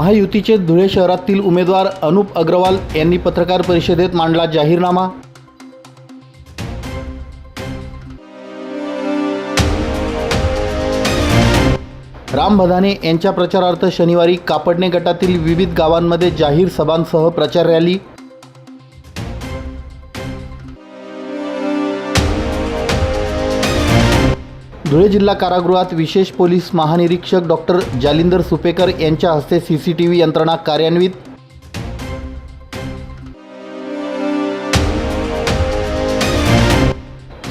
महायुतीचे धुळे शहरातील उमेदवार अनुप अग्रवाल यांनी पत्रकार परिषदेत मांडला जाहीरनामा. राम भदाने यांच्या प्रचारार्थ शनिवारी कापडणे गटातील विविध गावांमध्ये जाहीर सभांसह प्रचार रॅली धुळे जिल्हा कारागृहात विशेष पोलीस महानिरीक्षक डॉक्टर जालिंदर सुपेकर यांच्या हस्ते सी सी टी व्ही यंत्रणा कार्यान्वित.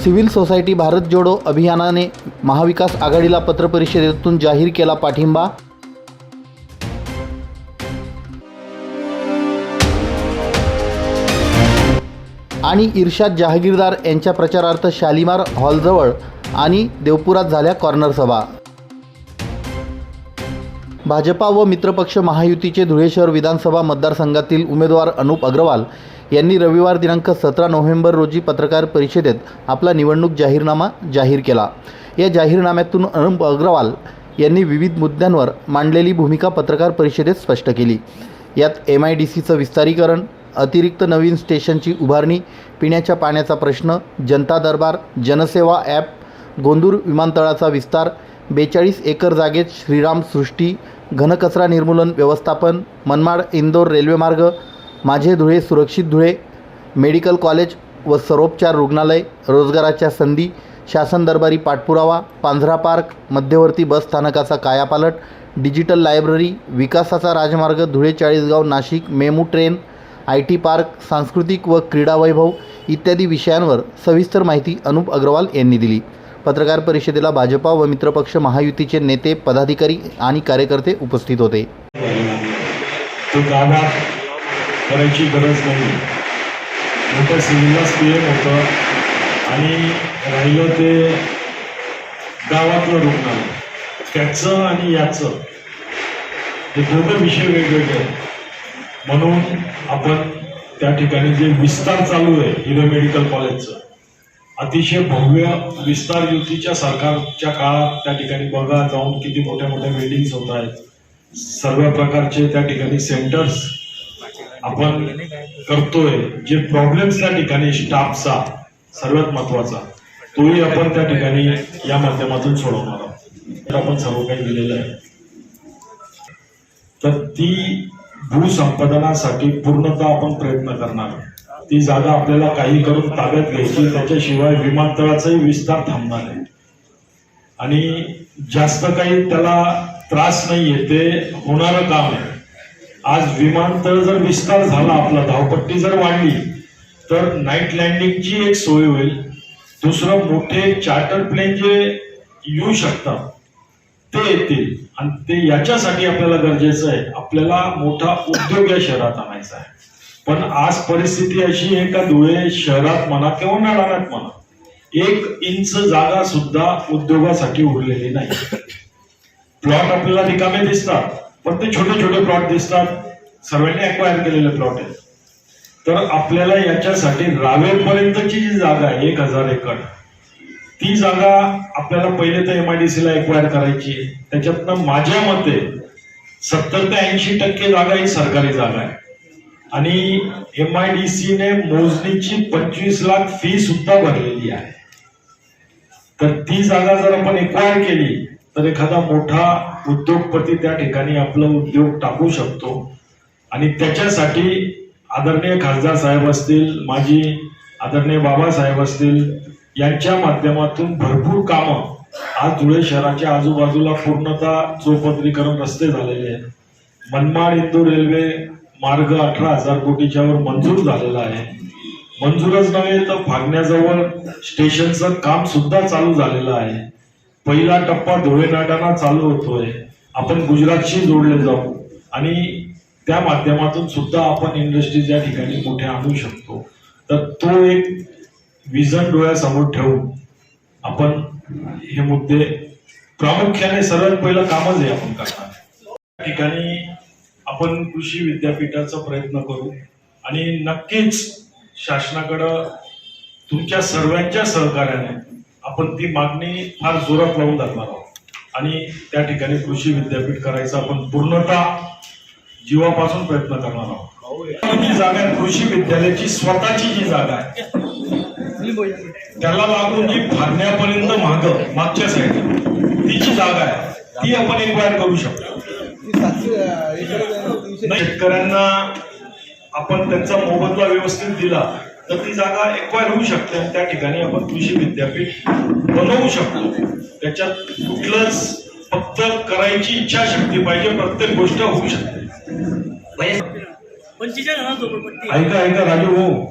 सिव्हिल सोसायटी भारत जोडो अभियानाने महाविकास आघाडीला पत्रपरिषदेतून जाहीर केला पाठिंबा. आणि इर्शाद जहागीरदार यांच्या प्रचारार्थ शालिमार हॉलजवळ आणि देवपुरात झाल्या कॉर्नर सभा. भाजपा व मित्रपक्ष महायुतीचे धुळे शहर विधानसभा मतदारसंघातील उमेदवार अनुप अग्रवाल यांनी रविवार दिनांक सतरा नोव्हेंबर रोजी पत्रकार परिषदेत आपला निवडणूक जाहीरनामा जाहीर केला. या जाहीरनाम्यातून अनुप अग्रवाल यांनी विविध मुद्द्यांवर मांडलेली भूमिका पत्रकार परिषदेत स्पष्ट केली. यात एम आय डी सीचं विस्तारीकरण अतिरिक्त नवीन स्टेशनची उभारणी पिण्याच्या पाण्याचा प्रश्न जनता दरबार जनसेवा ॲप गोंदूर विमानतळाचा विस्तार बेचाळीस एकर जागेत श्रीराम सृष्टी घनकचरा निर्मूलन व्यवस्थापन मनमाड इंदोर रेल्वेमार्ग माझे धुळे सुरक्षित धुळे मेडिकल कॉलेज व सरोपचार रुग्णालय रोजगाराच्या संधी शासन दरबारी पाठपुरावा पांझरा पार्क मध्यवर्ती बस स्थानकाचा कायापालट डिजिटल लायब्ररी विकासाचा राजमार्ग Dhule Chalisgaon Nashik MEMU train I T park सांस्कृतिक व क्रीडा वैभव इत्यादी विषयांवर सविस्तर माहिती अनुप अग्रवाल यांनी दिली. पत्रकार परिषदेला भाजपा व मित्रपक्ष महायुतीचे नेते पदाधिकारी आणि कार्यकर्ते उपस्थित होते. तो दावा करायची गरज नाही. मोठं सिव्हिलच होतं आणि राहिलं ते गावातलं रुग्णालय. त्याचं आणि याचं. हे दोघं विषय वेगवेगळे म्हणून आपण त्या ठिकाणी जे विस्तार चालू आहे हिरो मेडिकल कॉलेजचं अतिशय भव्य विस्तार युतीच्या सरकारच्या काळात त्या ठिकाणी बघा जाऊन किती मोठ्या मोठ्या बिल्डिंग्स होत आहेत. सर्व प्रकारचे त्या ठिकाणी सेंटर्स आपण करतोय. जे प्रॉब्लेम्स त्या ठिकाणी स्टाफचा सर्वात महत्त्वाचा तोही आपण त्या ठिकाणी या माध्यमातून सोडवणार आहोत. तर आपण सर्व काही दिलेलं आहे. तर ती भूसंपादनासाठी पूर्णतः आपण प्रयत्न करणार ती जागा आपल्याला काही करून ताब्यात घ्यायची त्याच्याशिवाय विमानतळाचाही विस्तार थांबणार आहे. आणि जास्त काही त्याला त्रास नाहीये ते होणारं काम आहे. आज विमानतळ जर विस्तार झाला आपला धावपट्टी जर वाढली तर नाईट लँडिंगची एक सोय होईल. दुसरं मोठे चार्टर प्लेन जे येऊ शकतात ते येतील. आणि ते याच्यासाठी आपल्याला गरजेचं आहे. आपल्याला मोठा उद्योग या शहरात आणायचा आहे. पण आज परिस्थिती अशी आहे का धुळे शहरात म्हणा किंवा नाडानात म्हणा एक इंच जागा सुद्धा उद्योगासाठी उरलेली नाही. प्लॉट आपल्याला रिकामे दिसतात पण ते छोटे छोटे प्लॉट दिसतात. सर्वांनी अक्वायर केलेले प्लॉट आहेत. तर आपल्याला याच्यासाठी रावेरपर्यंतची जी जागा आहे एक हजार एकर ती जागा आपल्याला पहिले तर एमआयडीसी ला एक्वायर करायची आहे. त्याच्यातनं माझ्या मते सत्तर ते ऐंशी टक्के जागा ही सरकारी जागा आहे. आणि एम आय डी ने मोजणीची पंचवीस लाख फी सुद्धा भरलेली आहे. तर ती जागा जर आपण एक्वायर केली तर एखादा मोठा उद्योगपती त्या ठिकाणी आपलं उद्योग टाकू शकतो. आणि त्याच्यासाठी आदरणीय खासदार साहेब असतील माजी आदरणीय बाबासाहेब असतील यांच्या माध्यमातून भरपूर कामं आज धुळे शहराच्या आजूबाजूला पूर्णतः चौपदरीकरण रस्ते झालेले आहेत. मनमाड इंदूर रेल्वे मार्ग अठरा हजार कोटीच्या वर मंजूर झालेला आहे. मंजूरच नव्हे तर फागण्याजवळ स्टेशनचं काम सुद्धा चालू झालेलं आहे. पहिला टप्पा धुळे नाटाना चालू होतोय. आपण गुजरातशी जोडले जाऊ. आणि त्या माध्यमातून सुद्धा आपण इंडस्ट्रीज या ठिकाणी मोठ्या आणू शकतो. तर तो एक विजन डोळ्यासमोर ठेवून आपण हे मुद्दे प्रामुख्याने सर्वात पहिलं कामच आहे आपण करणार. त्या ठिकाणी आपण कृषी विद्यापीठाचा प्रयत्न करू आणि नक्कीच शासनाकडं तुमच्या सर्वांच्या सहकार्याने आपण ती मागणी फार जोरात लावून धरणार आहोत. आणि त्या ठिकाणी कृषी विद्यापीठ करायचं आपण पूर्णतः जीवापासून प्रयत्न करणार आहोत. जी जागा आहे कृषी विद्यालयाची स्वतःची जी जागा आहे त्याला लागून जी फारण्यापर्यंत माग मागच्या साईड ती जी जागा आहे ती आपण इन्क्वायर करू शकतो. शेतकऱ्यांना आपण त्यांचा मोबदला व्यवस्थित दिला तर ती जागा एक्वायर होऊ शकते. आणि त्या ठिकाणी आपण कृषी विद्यापीठ बनवू शकतो. त्याच्यात कुठलंच फक्त करायची इच्छाशक्ती पाहिजे प्रत्येक गोष्ट होऊ शकते. ऐका ऐका राजू भाऊ.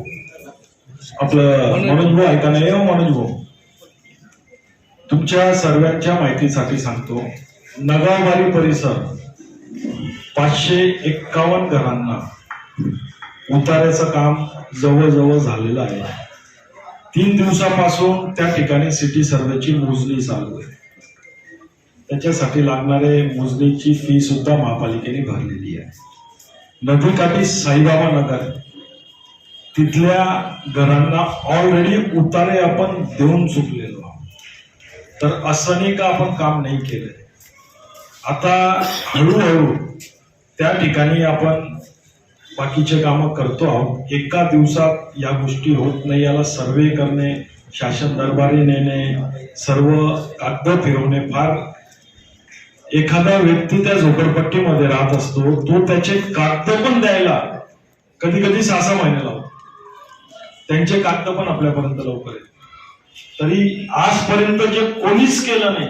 आपलं मनोज भाऊ ऐका नाही हो मनोज भाऊ. तुमच्या सर्वांच्या माहितीसाठी सांगतो नगावारी परिसर पाचशे एक्कावन्न घरांना उतार्याचं काम जवळजवळ झालेलं आहे. तीन दिवसापासून त्या ठिकाणी सिटी सर्वेची मोजणी चालू आहे. त्याच्यासाठी लागणारे मोजणीची फी सुद्धा महापालिकेने भरलेली आहे. नदीकाठी साईबाबा नगर तिथल्या घरांना ऑलरेडी उतारे आपण देऊन चुकलेलो आहोत. तर असं नाही का आपण काम नाही केलं आता हळूहळू त्या ठिकाणी आपण बाकीचे कामं करतो आहोत. एका दिवसात या गोष्टी होत नाही. याला सर्वे करणे शासन दरबारी नेणे सर्व कागद फिरवणे फार एखादा व्यक्ती त्या झोपडपट्टीमध्ये राहत असतो तो त्याचे कागद पण द्यायला कधी कधी सहा सहा महिने लावतो त्यांचे कागद पण आपल्यापर्यंत लवकर येत तरी आजपर्यंत जे कोणीच केलं नाही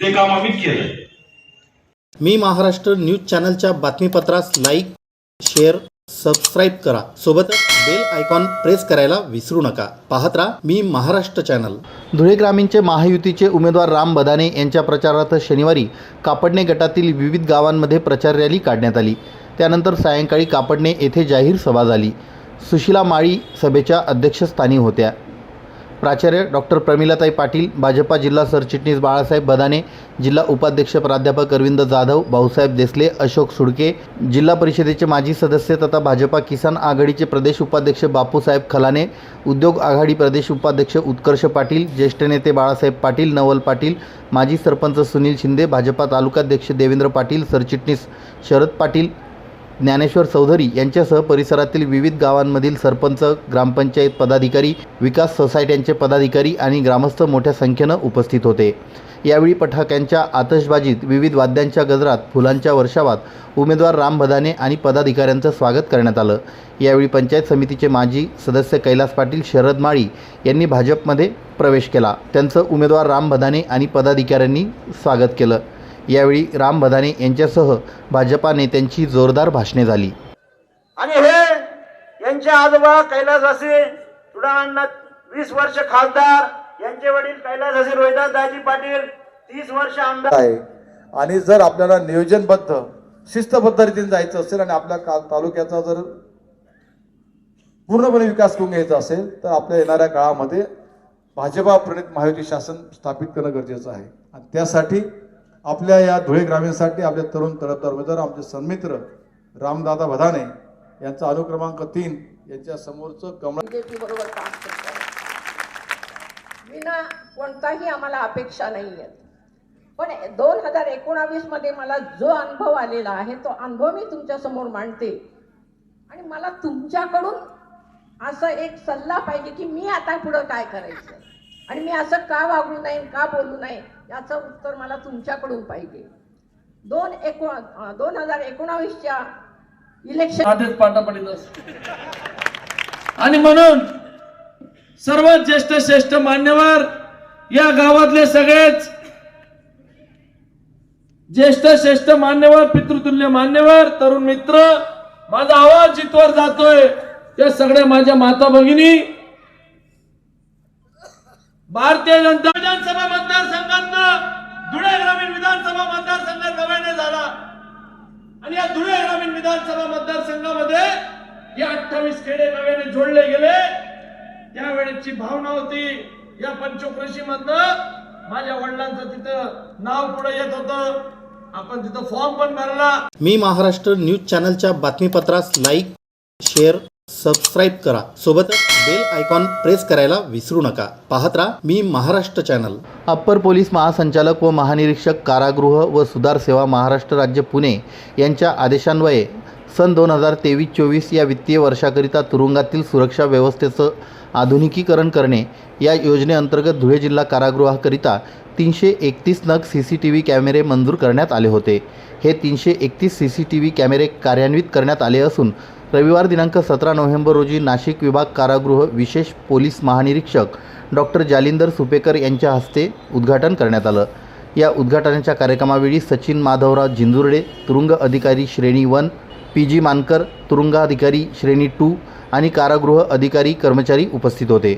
ते काम आम्ही केलंय. मी महाराष्ट्र न्यूज चॅनलच्या बातमीपत्रास लाईक शेअर सबस्क्राईब करा. सोबतच बेल आयकॉन प्रेस करायला विसरू नका. पाहत राहा मी महाराष्ट्र चॅनल. धुळे ग्रामीणचे महायुतीचे उमेदवार राम बदाने यांच्या प्रचारार्थ शनिवारी कापडणे गटातील विविध गावांमध्ये प्रचार रॅली काढण्यात आली. त्यानंतर सायंकाळी कापडणे येथे जाहीर सभा झाली. सुशिला माळी सभेच्या अध्यक्षस्थानी होत्या. प्राचार्य डॉक्टर प्रमिलाताई पाटील भाजपा जिल्हा सरचिटणीस बाळासाहेब बदाने जिल्हा उपाध्यक्ष प्राध्यापक अरविंद जाधव भाऊसाहेब देसले अशोक सुडके जिल्हा परिषदेचे माजी सदस्य तथा भाजपा किसान आघाडीचे प्रदेश उपाध्यक्ष बापूसाहेब खलाने उद्योग आघाडी प्रदेश उपाध्यक्ष उत्कर्ष पाटील ज्येष्ठ नेते बाळासाहेब पाटील नवल पाटील माजी सरपंच सुनील शिंदे भाजपा तालुकाध्यक्ष देवेंद्र पाटील सरचिटणीस शरद पाटील ज्ञानेश्वर चौधरी यांच्यासह परिसरातील विविध गावांमधील सरपंच ग्रामपंचायत पदाधिकारी विकास सोसायट्यांचे पदाधिकारी आणि ग्रामस्थ मोठ्या संख्येनं उपस्थित होते. यावेळी पठाक्यांच्या आतषबाजीत विविध वाद्यांच्या गजरात फुलांच्या वर्षावात उमेदवार राम भदाने आणि पदाधिकाऱ्यांचं स्वागत करण्यात आलं. यावेळी पंचायत समितीचे माजी सदस्य कैलास पाटील शरद माळी यांनी भाजपमध्ये प्रवेश केला. त्यांचं उमेदवार राम भदाने आणि पदाधिकाऱ्यांनी स्वागत केलं. यावेळी राम भदाने यांच्यासह भाजपा नेत्यांची जोरदार भाषणे झाली. आणि हे यांचे आजोबा कैलासवासी तुडांना वीस वर्ष खासदार यांचे वडील कैलासवासी रोहिदास दाजी पाटील तीस वर्ष आमदार. आहे. आणि जर आपल्याला नियोजनबद्ध शिस्तबद्ध रीतीने जायचं असेल आणि आपल्या का तालुक्याचा जर पूर्णपणे विकास करून घ्यायचा असेल तर आपल्या येणाऱ्या काळामध्ये भाजपा प्रणित महायुती शासन स्थापित करणं गरजेचं आहे. आणि त्यासाठी आपल्या या धुळे ग्रामीणसाठी आपले तरुण तळपदार उमेदवार आमचे सन्मित्र रामदादा भदाने यांचा अनुक्रमांक तीन यांच्या समोरचं कमळ बरोबर काम करतात विना कोणताही आम्हाला अपेक्षा नाही आहेत पण दोन हजार एकोणावीसमध्ये मला जो अनुभव आलेला आहे तो अनुभव मी तुमच्यासमोर मांडते. आणि मला तुमच्याकडून असं एक सल्ला पाहिजे की मी आता पुढं काय करायचं? आणि मी असं का वागू नये का बोलू नये? याचं उत्तर मला तुमच्याकडून पाहिजे. दोन एको दोन हजार एकोणावीसच्या इलेक्शन आधीच पाटा पडित आणि म्हणून सर्वात ज्येष्ठ श्रेष्ठ मान्यवर या गावातले सगळेच ज्येष्ठ श्रेष्ठ मान्यवर पितृतुल्य मान्यवर तरुण मित्र माझा आवाज जितवर जातोय त्या सगळ्या माझ्या माता भगिनी भारतीय जनता विधानसभा मतदारसंघात धुळे ग्रामीण विधानसभा मतदारसंघात नव्याने झाला. आणि या धुळे ग्रामीण विधानसभा मतदारसंघामध्ये या अठ्ठावीस खेडे नव्याने जोडले गेले. त्यावेळेची भावना होती या पंचक्रोशी मधनं माझ्या वडिलांचं तिथं नाव पुढे येत होतं. आपण तिथं फॉर्म पण भरला. मी महाराष्ट्र न्यूज चॅनलच्या बातमीपत्रास लाईक शेअर सबस्क्राईब करा. सोबतच बेल आयकॉन प्रेस करायला विसरू नका. पाहत राहा मी महाराष्ट्र चॅनल अप्पर पोलीस महासंचालक व महानिरीक्षक कारागृह व सुधार सेवा महाराष्ट्र राज्य पुणे यांच्या आदेशान्वये सन दोन हजार तेवीस चोवीस या वित्तीय वर्षाकरिता तुरुंगातील सुरक्षा व्यवस्थेचं आधुनिकीकरण करणे या योजनेअंतर्गत धुळे जिल्हा कारागृहाकरिता तीनशे एकतीस नग सी सी टी व्ही कॅमेरे मंजूर करण्यात आले होते. हे तीनशे एकतीस सी सी टी व्ही कॅमेरे कार्यान्वित करण्यात आले असून रविवार दिनांक सतरा नोव्हेंबर रोजी नाशिक विभाग कारागृह विशेष पोलीस महानिरीक्षक डॉक्टर जालिंदर सुपेकर यांच्या हस्ते उद्घाटन करण्यात आलं. या उद्घाटनाच्या कार्यक्रमावेळी सचिन माधवराव जिंजुर्डे तुरुंग अधिकारी श्रेणी वन पी जी मानकर तुरुंगाधिकारी श्रेणी टू आणि कारागृह अधिकारी कर्मचारी उपस्थित होते.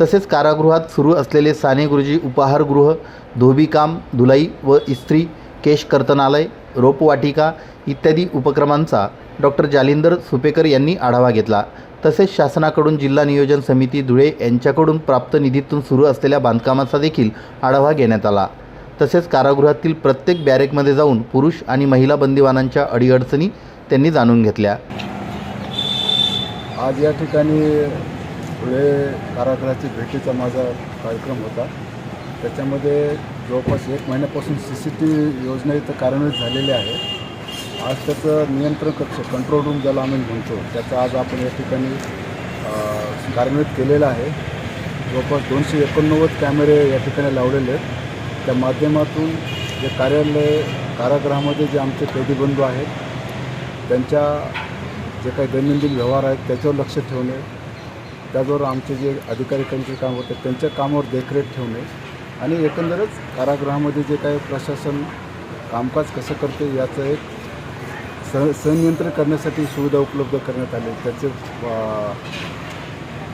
तसेच कारागृहात सुरू असलेले साने गुरुजी उपाहारगृह धोबीकाम धुलाई व इस्त्री केश कर्तनालय रोपवाटिका इत्यादी उपक्रमांचा डॉक्टर जालिंदर सुपेकर यांनी आढावा घेतला. तसेच शासनाकडून जिल्हा नियोजन समिती धुळे यांच्याकडून प्राप्त निधीतून सुरू असलेल्या बांधकामाचा देखील आढावा घेण्यात आला. तसेच कारागृहातील प्रत्येक बॅरेकमध्ये जाऊन पुरुष आणि महिला बंदिवानांच्या अडीअडचणी त्यांनी जाणून घेतल्या. आज या ठिकाणी धुळे कारागृहाची भेटीचा माझा कार्यक्रम होता. त्याच्यामध्ये जवळपास एक महिन्यापासून सी सी टी व्ही योजना इथं कार्यान्वित झालेली आहे. आज त्याचं नियंत्रण कक्ष कंट्रोल रूम ज्याला आम्ही म्हणतो त्याचं आज आपण या ठिकाणी कार्यान्वित केलेलं आहे. जवळपास दोनशे एकोणनव्वद कॅमेरे या ठिकाणी लावलेले आहेत. त्या माध्यमातून जे कार्यालय कारागृहामध्ये जे आमचे कैदीबंधू आहेत त्यांच्या जे काही दैनंदिन व्यवहार आहेत त्याच्यावर लक्ष ठेवणे त्याचबरोबर आमचे जे अधिकारी त्यांचे काम होते त्यांच्या कामावर देखरेख ठेवणे आणि एकंदरच कारागृहामध्ये जे काही प्रशासन कामकाज कसं करते याचं एक स संनियंत्रण करण्यासाठी सुविधा उपलब्ध करण्यात आली. त्याचे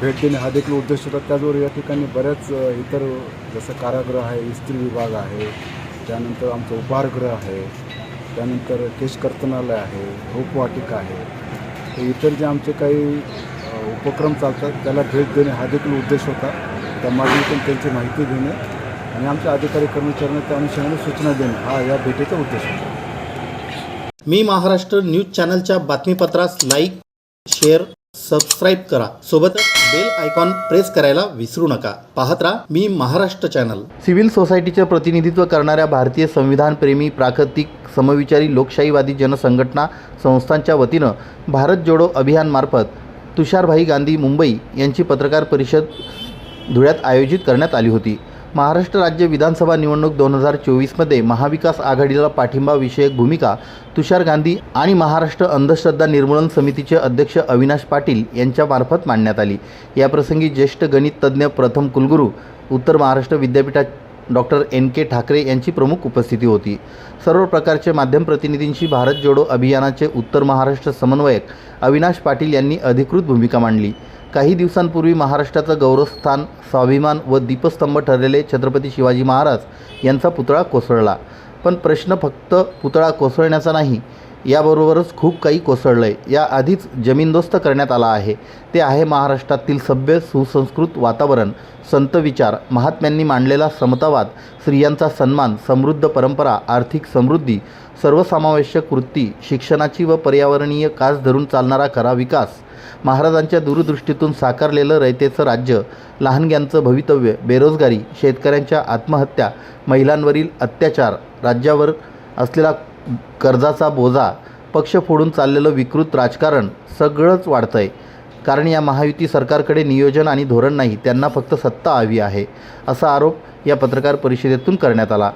भेट देणे हा देखील उद्देश होता. त्याचबरोबर या ठिकाणी बऱ्याच इतर जसं कारागृह आहे इस्त्री विभाग आहे त्यानंतर आमचं उपहारगृह आहे त्यानंतर केशकर्तनालय आहे रोपवाटिका आहे. तर इतर जे आमचे काही उपक्रम चालतात त्याला भेट देणे हा देखील उद्देश होता. त्या माध्यमातून त्यांची माहिती घेणे आणि आमच्या अधिकारी कर्मचाऱ्यांना त्या अनुषंगाने सूचना देणे हा या भेटीचा उद्देश होता मी महाराष्ट्र न्यूज चॅनलच्या बातमीपत्रास लाईक शेअर सबस्क्राईब करा. सोबतच बेल आयकॉन प्रेस करायला विसरू नका. पाहत राहा मी महाराष्ट्र चॅनल. सिव्हिल सोसायटीचे प्रतिनिधित्व करणाऱ्या भारतीय संविधानप्रेमी प्राकृतिक समविचारी लोकशाहीवादी जनसंघटना संस्थांच्या वतीनं भारत जोडो अभियानमार्फत तुषारभाई गांधी मुंबई यांची पत्रकार परिषद धुळ्यात आयोजित करण्यात आली होती. महाराष्ट्र राज्य विधानसभा निवडणूक दोन हजार चोवीसमध्ये महाविकास आघाडीला पाठिंबा विषयक भूमिका तुषार गांधी आणि महाराष्ट्र अंधश्रद्धा निर्मूलन समितीचे अध्यक्ष अविनाश पाटील यांच्यामार्फत मांडण्यात आली. याप्रसंगी ज्येष्ठ गणित तज्ज्ञ प्रथम कुलगुरू उत्तर महाराष्ट्र विद्यापीठात डॉक्टर एन के ठाकरे यांची प्रमुख उपस्थिती होती. सर्व प्रकारचे माध्यम प्रतिनिधींशी भारत जोडो अभियानाचे उत्तर महाराष्ट्र समन्वयक अविनाश पाटील यांनी अधिकृत भूमिका मांडली. काही दिवसांपूर्वी महाराष्ट्राचं गौरवस्थान स्वाभिमान व दीपस्तंभ ठरलेले छत्रपती शिवाजी महाराज यांचा पुतळा कोसळला. पण प्रश्न फक्त पुतळा कोसळण्याचा नाही याबरोबरच खूप काही कोसळलं आहे याआधीच जमीनदोस्त करण्यात आला आहे. ते आहे महाराष्ट्रातील सभ्य सुसंस्कृत वातावरण संत विचार महात्म्यांनी मांडलेला समतावाद स्त्रियांचा सन्मान समृद्ध परंपरा आर्थिक समृद्धी सर्वसमावेशक वृत्ती शिक्षणाची व पर्यावरणीय कास धरून चालणारा खरा विकास महाराजांच्या दूरदृष्टीतून साकारलेलं रयतेचं राज्य लहानग्यांचं भवितव्य बेरोजगारी शेतकऱ्यांच्या आत्महत्या महिलांवरील अत्याचार राज्यावर असलेला कर्जाचा बोजा पक्ष फोडून चाललेलं विकृत राजकारण सगळंच वाढतं आहे कारण या महायुती सरकारकडे नियोजन आणि धोरण नाही त्यांना फक्त सत्ता हवी आहे असा आरोप या पत्रकार परिषदेतून करण्यात आला.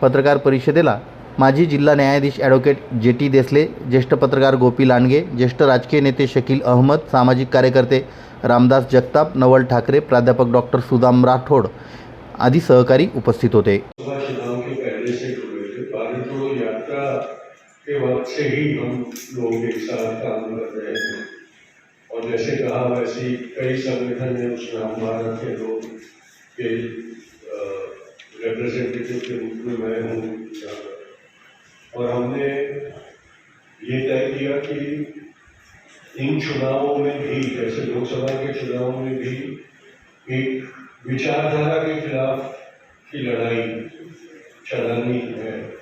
पत्रकार परिषदेला माजी जिल्हा न्यायाधीश ॲडव्होकेट जे टी देसले ज्येष्ठ पत्रकार गोपी लांडगे ज्येष्ठ राजकीय नेते शकील अहमद सामाजिक कार्यकर्ते रामदास जगताप नवल ठाकरे प्राध्यापक डॉक्टर सुदाम राठोड आदी सहकारी उपस्थित होते. के वक्त से ही हम लोग एक साथ काम कर रहे हैं। और जैसे कहा, वैसे कई संगठन है, उसमें हम भारत के लोग के रिप्रेजेंटेटिव के रूप में मैं हूँ। और हमने ये तय किया कि इन चुनावों में भी, जैसे लोकसभा के चुनाव में भी एक विचारधारा के खिलाफ की लड़ाई चलानी है।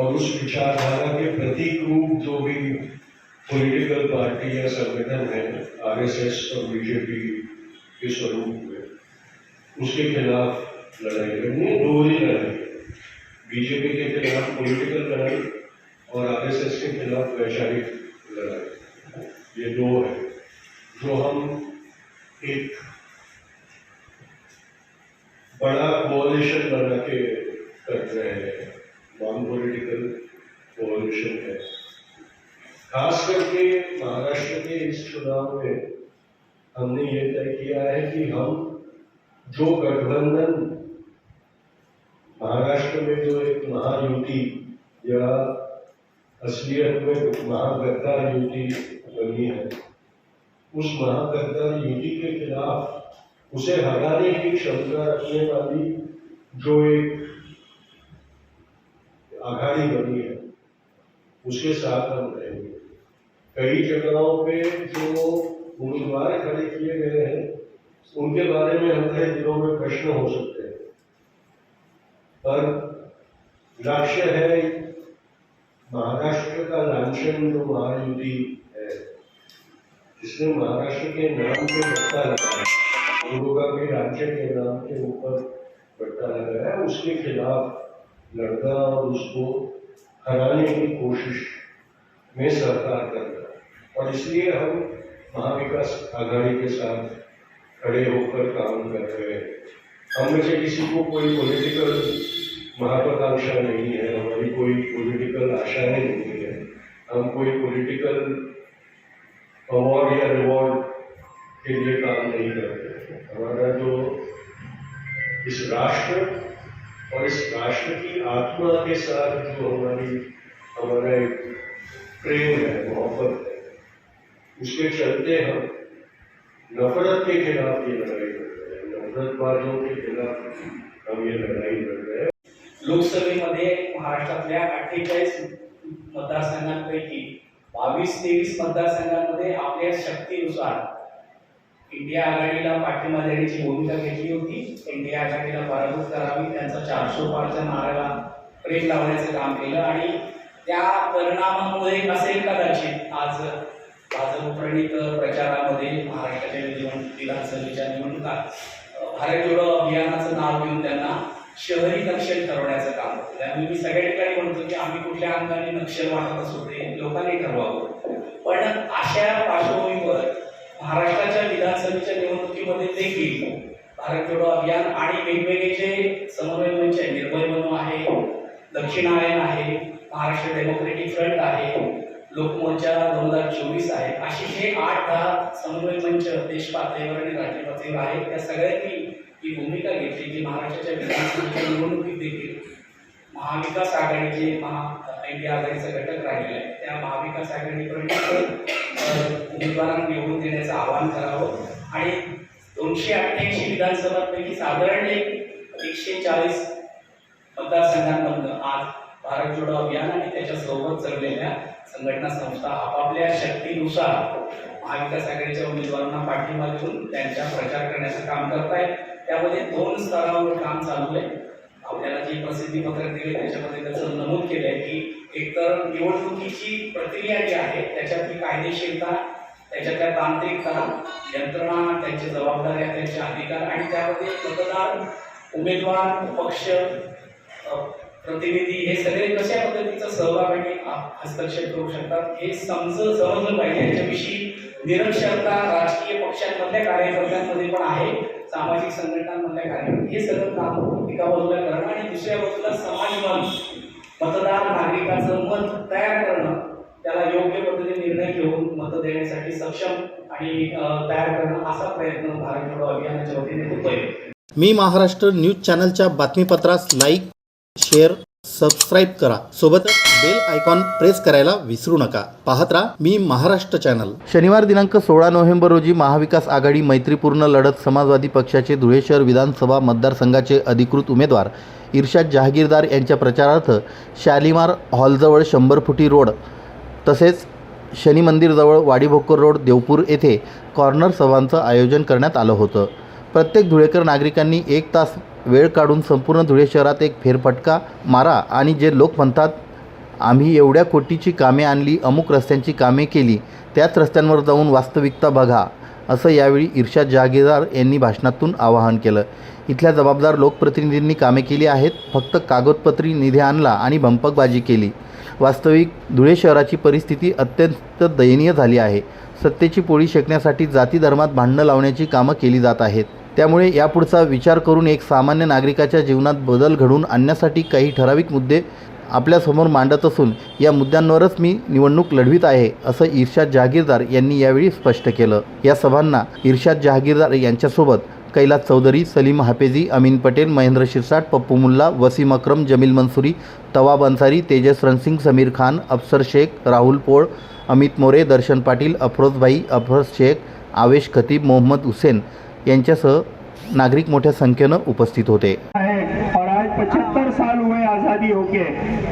और उस विचारधारा के प्रतीक रूप जो भी पॉलिटिकल पार्टी या संगठन है आरएसएस और बीजेपी के स्वरूप में, उसके खिलाफ लड़ाई है, दो ही लड़ाई बीजेपी के खिलाफ पॉलिटिकल लड़ाई और आरएसएस के खिलाफ वैचारिक लड़ाई। ये दो है। जो हम एक बड़ा कोalition बना के कर रहे हैं नॉन पॉलिटिकल कोalition है खास करके महाराष्ट्र के इस चुनाव में हमने ये तय किया है कि हम जो गठबंधन महाराष्ट्र में जो एक महायुति या असलियत में महागद्दार युति बनी है, उस महागद्दार युति के खिलाफ उसे हराने की क्षमता रखने वाली जो एक आघाड़ी बनी है। उसके साथ हम रहेंगे। कई जगहों पे जो उम्मीदवार खड़े किए गए हैं, उनके बारे में हमारे दिलों में प्रश्न हो सकते हैं। पर लक्ष्य है महाराष्ट्र का लांछन जो महायुति है, जिसने महाराष्ट्र के नाम पे पट्टा लगाया। गुरुगा के राज्य के नाम के ऊपर पट्टा लगाया। उसके खिलाफ लड़ना और उसको हराने की कोशिश में सरकार कर रहा है। और इसलिए हम महाविकास आघाड़ी के साथ खड़े होकर काम कर रहे हैं। हम में से किसी को कोई पॉलिटिकल महत्वाकांक्षा नहीं है, हमारी कोई पॉलिटिकल आशाएँ नहीं है। हम कोई पॉलिटिकल अवार्ड या रिवॉर्ड के लिए काम नहीं करते। हमारा जो इस राष्ट्र और इस राष्ट्र की आत्मा के साथ जो हमारी, हमारा एक प्रेम है, मोहब्बत है, उसके चलते हम नफरत के खिलाफ ये लड़ाई लड़ रहे हैं। नफरतबाजों के खिलाफ हम ये लड़ाई लड़ रहे हैं। लोकसभेमध्ये महाराष्ट्रातल्या अठ्ठेचाळीस मतदारसंघांपैकी बावीस तेवीस मतदारसंघांमध्ये आपल्या शक्तीनुसार इंडिया आघाडीला पाठिंबा देण्याची भूमिका घेतली होती. इंडिया आघाडीला पराभूत करावी त्यांचा चारशे पारच्या नाऱ्याला प्रेम लावण्याचं काम केलं आणि त्या परिणामामुळे असेल कदाचित आज भाजप प्रणित प्रचारामध्ये महाराष्ट्राच्या विधिमंडळ विधानसभेच्या निवडणुका भारत जोडो अभियानाचं नाव घेऊन त्यांना शहरी नक्षल ठरवण्याचं काम होतं. त्यामुळे मी सगळ्या ठिकाणी म्हणतो की आम्ही कुठल्या अंगाने नक्षल वाटत असू ते लोकांनी ठरवावं. पण अशा पार्श्वभूमीवर महाराष्ट्राच्या विधानसभेच्या निवडणुकीमध्ये देखील भारत जोडो अभियान आणि वेगवेगळे जे समन्वय मंच आहे निर्भय मनो आहे दक्षिणायन आहे महाराष्ट्र डेमोक्रेटिक फ्रंट आहे लोकमोर्चा दोन हजार चोवीस आहे असे हे आठ दहा समन्वय मंच देश पातळीवर आणि राज्य पातळीवर आहेत. त्या सगळ्यांनी ही भूमिका घेतली की महाराष्ट्राच्या विधानसभेच्या निवडणुकीत देखील महाविकास आघाडीचे महा इंडिया आघाडीचा घटक राहिलेला आहे त्या महाविकास आघाडीपर्यंत उमेदवारांना निवडून देण्याचं आवाहन करावं. आणि दोनशे अठ्ठ्याऐंशी विधानसभांपैकी साधारण एक एकशे चाळीस मतदारसंघांमधनं आज भारत जोडो अभियान आणि त्याच्या सोबत संघटना संस्था आपापल्या शक्तीनुसार महाविकास आघाडीच्या उमेदवारांना पाठिंबा देऊन त्यांच्या प्रचार करण्याचं काम करतायत. त्यामध्ये दोन स्तरावर काम चालू आहे. आपल्याला जी प्रसिद्धी पत्रक दिले त्याच्यामध्ये त्याचं नमूद केलं आहे की एकतर निवडणुकीची प्रक्रिया जी आहे त्याच्यातली कायदेशीरता त्याच्यातल्या तांत्रिकता यंत्रणा त्यांच्या जबाबदाऱ्या त्यांचे अधिकार आणि त्यामध्ये मतदार उमेदवार पक्ष प्रतिनिधी हे सगळे कशा पद्धतीचा सहभाग आणि हस्तक्षेप करू शकतात हे समज समजलं पाहिजे. याच्याविषयी निरक्षरता राजकीय पक्षांमधल्या कार्यकर्त्यांमध्ये पण आहे सामाजिक संघटनांमधल्या कार्य हे सगळं काम एका बाजूला करणं आणि दुसऱ्या बाजूला समाजवाद मतदार नागरिकाचं मत तयार करणं त्याला योग्य पद्धतीने निर्णय घेऊन मत देण्यासाठी सक्षम आणि तयार करणं असा प्रयत्न भारत जोडो अभियानाच्या वतीने होतोय. मी महाराष्ट्र न्यूज चॅनलच्या बातमीपत्रास लाईक शेअर सबस्क्राईब करा. सोबतच बेल आयकॉन प्रेस करायला विसरू नका. पाहत राहा मी महाराष्ट्र चॅनल. शनिवार दिनांक सोळा नोव्हेंबर रोजी महाविकास आघाडी मैत्रीपूर्ण लढत समाजवादी पक्षाचे धुळे शहर विधानसभा मतदारसंघाचे अधिकृत उमेदवार इर्शाद जहागीरदार यांच्या प्रचारार्थ शालिमार हॉलजवळ शंभर फुटी रोड तसेच शनी मंदिरजवळ वाडीभोकर रोड देवपूर येथे कॉर्नर सभांचं आयोजन करण्यात आलं होतं. प्रत्येक धुळेकर नागरिकांनी एक तास वेळ काढून संपूर्ण धुळे शहरात एक फेरफटका मारा आणि जे लोक म्हणतात आम्ही एवढ्या कोटीची कामे आणली अमुक रस्त्यांची कामे केली त्याच रस्त्यांवर जाऊन वास्तविकता बघा असं यावेळी इर्शाद जहागीरदार यांनी भाषणातून आवाहन केलं. इथल्या जबाबदार लोकप्रतिनिधींनी कामे केली आहेत. फक्त कागदपत्री निधी आणला आणि भंपकबाजी केली. वास्तविक धुळे शहराची परिस्थिती अत्यंत दयनीय झाली आहे. सत्तेची पोळी शेकण्यासाठी जाती धर्मात भांडणं लावण्याची कामं केली जात आहेत. त्यामुळे यापुढचा विचार करून एक सामान्य नागरिकाच्या जीवनात बदल घडवून आणण्यासाठी काही ठराविक मुद्दे आपल्यासमोर मांडत असून या मुद्द्यांवरच मी निवडणूक लढवित आहे असं इर्शाद जहागीरदार यांनी यावेळी स्पष्ट केलं. या सभांना इर्शाद जहागीरदार यांच्यासोबत कैलास चौधरी सलीम हाफेजी अमीन पटेल महेंद्र शिरसाट पप्पू मुल्ला वसीम अक्रम जमील मंसुरी तवाब अन्सारी तेजस रणसिंग समीर खान अफसर शेख राहुल पोळ अमित मोरे दर्शन पाटील अफरोजभाई अफरोज शेख आवेश खतीब मोहम्मद हुसेन यांच्यासह नागरिक मोठ्या संख्येनं उपस्थित होते. और पचहत्तर साल हुए, आज़ादी होके।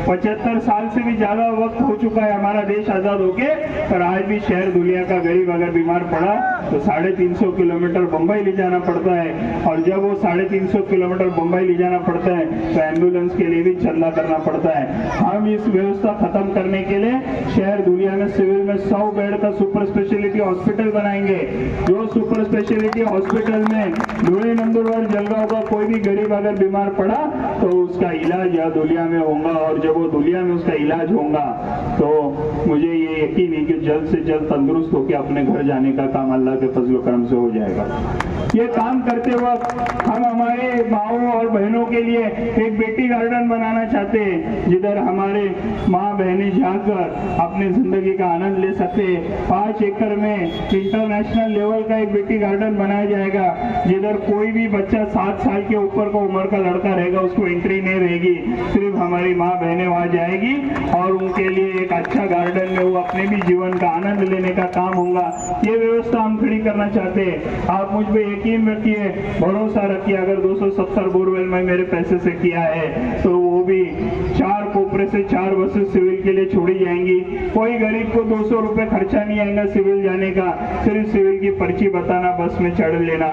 पचहत्तर साल से भी ज़्यादा वक्त हो चुका है हमारा देश आज़ाद होके, पर आज भी शहर दुनिया का गरीब अगर बीमार पड़ा तो साढ़े तीन सौ किलोमीटर बम्बई ले जाना पड़ता है। और जब वो साढ़े तीन सौ किलोमीटर बम्बई ले जाना पड़ता है तो एंबुलेंस के लिए भी चंदा करना पड़ता है। हम इस व्यवस्था खत्म करने के लिए शहर दुनिया में सिविल में सौ बेड का सुपर स्पेशलिटी हॉस्पिटल बनाएँगे। जो सुपर स्पेशलिटी हॉस्पिटल में धुले नंदुरबार, जलगांव का कोई भी गरीब अगर बीमार पड़ा तो उसका इलाज यहाँ दुलिया में होगा और जब वो दुनिया में उसका इलाज होगा तो मुझे ये यकीन है कि जल्द से जल्द तंदुरुस्त होकर अपने घर जाने का काम अल्लाह के फजल करम से हो जाएगा। ये काम करते वक्त हम हमारे माओ और बहनों के लिए एक बेटी गार्डन बनाना चाहते हैं, जिधर हमारे माँ बहनें जाकर अपने ज़िंदगी का आनंद ले सकते पाँच एकड़ में इंटरनेशनल लेवल का एक बेटी गार्डन बनाया जाएगा, जिधर कोई भी बच्चा सात साल के ऊपर का उम्र का लड़का रहेगा, उसको एंट्री नहीं रहेगी। सिर्फ़ हमारी माँ बहने वहाँ जाएगी और उनके लिए एक अच्छा गार्डन में वो अपने भी जीवन का आनंद लेने का काम होगा। ये व्यवस्था हम खड़ी करना चाहते हैं। आप मुझ पर यकीन रखिए, भरोसा रखिए, अगर 270 बोरवेल में मेरे पैसे से किया है तो भी चार कोपरे से चार बसेस सिविल के लिए छोड़ी जाएँगी। कोई गरीब को दो सौ रुपए खर्चा नहीं आएगा सिविल जाने का। सिर्फ़ सिविल की पर्ची बताना, बस में चढ़ लेना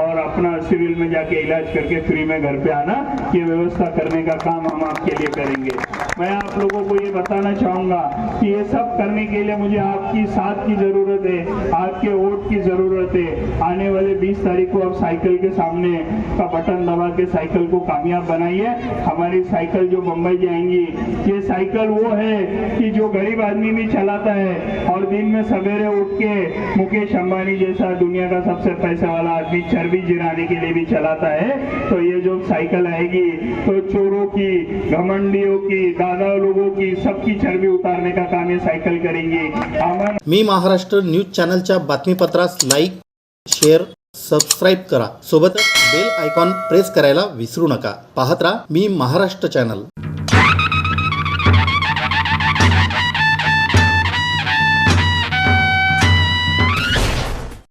और अपना सिविल में जाके इलाज करके फ्री में घर पे आना। ये व्यवस्था करने का काम हम आपके लिए करेंगे। मैं आप लोगों को ये बताना चाहूँगा कि ये सब करने के लिए मुझे आपकी साथ की ज़रूरत है, आपके वोट की ज़रूरत है। आने वाले 20 तारीख को आप साइकिल के सामने का बटन दबा के साइकिल को कामयाब बनाइए। हमारी साइकिल जो बम्बई जाएँगी, ये साइकिल वो है कि जो गरीब आदमी भी चलाता है और दिन में सवेरे उठ के मुकेश अंबानी जैसा दुनिया का सबसे पैसे वाला आदमी चर्बी जिराने के लिए भी चलाता है। तो ये जो साइकिल आएगी तो चोरों की, घमंडियों की ज्यादा लोगों की सबकी चर्बी उतारने का काम ये साइकिल करेंगे। मी महाराष्ट्र न्यूज चॅनलच्या बातमीपत्रास लाईक शेअर सबस्क्राईब करा. सोबतच बेल आयकॉन प्रेस करायला विसरू नका. पाहत राहा मी महाराष्ट्र चॅनल.